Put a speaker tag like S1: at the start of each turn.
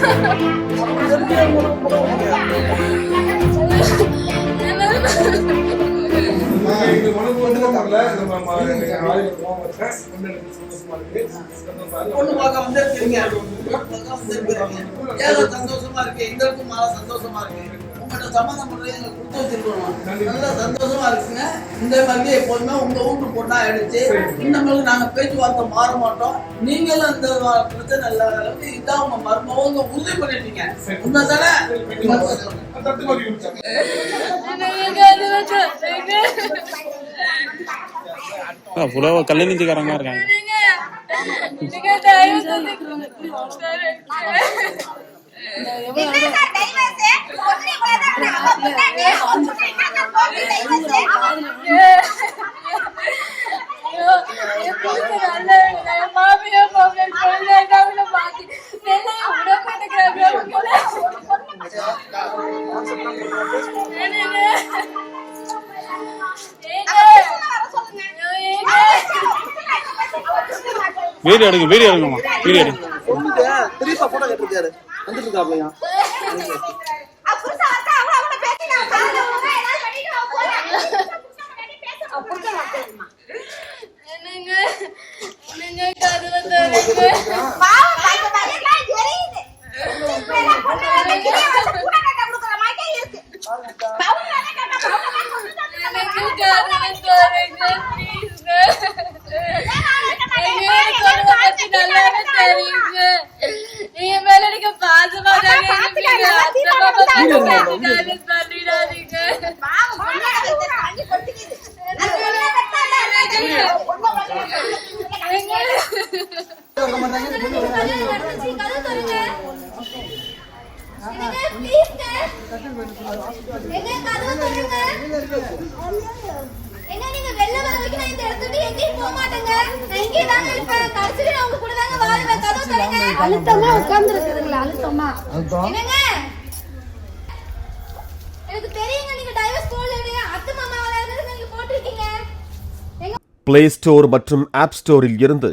S1: பொண்ணு பார்க்க வந்திருக்கீங்க. ஏதோ சந்தோஷமா இருக்கு எங்களுக்கும் மன சந்தோஷமா இருக்கு உங்கள்கிட்ட சம்மந்தம் எங்களுக்கு கொடுத்து வச்சிருக்கணும் நல்ல சந்தோஷமா இருக்குங்க. இந்த மாதிரியே எப்போதுமே உங்க வீட்டு பொண்ணா எடுத்து இன்னமும் நாங்க பேச்சுவார்த்தை மாற மாட்டோம். நீங்களும் அந்த பிரச்சனை இல்லாத அளவுக்கு இதான் உங்க மருமக உறுதி பண்ணிட்டீங்க. உண்மைதானே.
S2: ஃபுல்லாக இருக்காங்க
S3: கூட தான் நம்ம முன்னாடியே என்னக்கா போட்டு டைவர்ஸ்
S2: வீடியோ எடுங்க வீடியோ எடுங்கம்மா. வீடியோ எடுங்க.
S1: பெரியப்பா போட்டோ கேட்டிருக்காரு. வந்துட்டு இருக்காப்லையா
S3: புதுசா வந்தா அவள அவள பேசி நான் காலைல ஒழுங்கா ஏதாவது
S4: எங்க நீங்க வெளில வர வரைக்கும் நான் இந்த எங்கேயும் போக மாட்டேங்க நான் இங்கே தாங்க இருப்பேன் நான் உங்க கூட தாங்க வாழ்வேன் கதவு தரங்க
S5: அழுத்தமா உட்கார்ந்து இருக்குதுங்களா அழுத்தமா
S4: என்னங்க எனக்கு தெரியுங்க நீங்க டைவர்ஸ் போடல மாமா நீங்க போட்டிருக்கீங்க
S6: பிளே ஸ்டோர் மற்றும் ஆப் ஸ்டோரில் இருந்து